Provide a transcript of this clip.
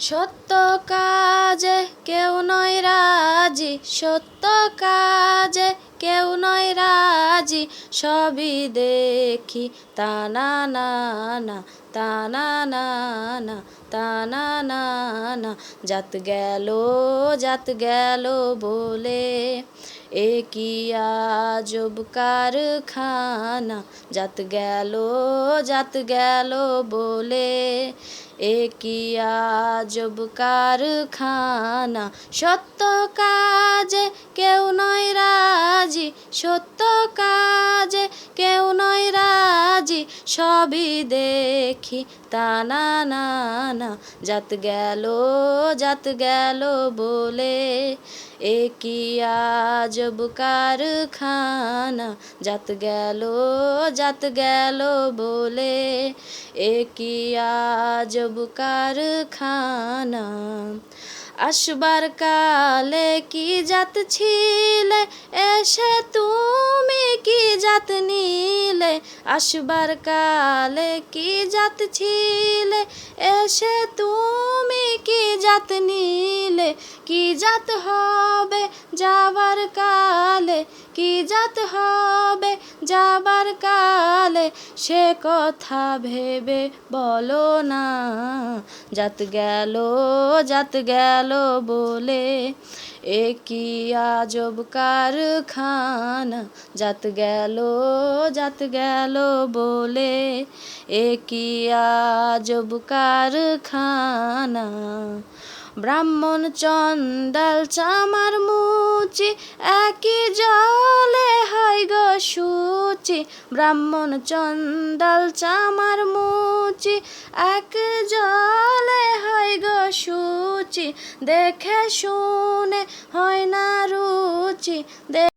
সত্য কাজে কেউ নয় রাজি, সত্য কাজে কেউ নয় রাজি, সবই দেখি, তা না না না, তা না না তা না না না, জাত গেল জাত গেল বলে। এ কি আজব কারখানা জাত গেল জাত গেল বলে। এ কি আজব কারখানা, সত্য কাজে কেউ নয় রাজি, সত্য কাজে কেউ সবই দেখি। তা না না না, জাত গেল জাত গেল বলে। এ কি আজব কারখানা? জাত গেল জাত গেল বলে। এ কি আজব কারখানা? আসবার কালে কি জাত ছিলে এসে তুমি? জাত নীলে, আসবার কালে কি জাত ছিলে? এসে তুমি কি জাত নীলে? কি জাত হবে যাবার কালে? কি জাত হবে যাবার কালে? সে কথা ভেবে বলো না। যাত গেল যাত গেল বলে, এ কি আজব কারখানা? যাত গেল, জাত গেল বলে, এ কি আজব কারখানা? ব্রাহ্মণ চন্দাল চামার মুচি একই জলে সুচি ব্রাহ্মণ চন্দাল চামার মুচি, এক জলে হয় গো সুচি, দেখে শুনে হয় না রুচি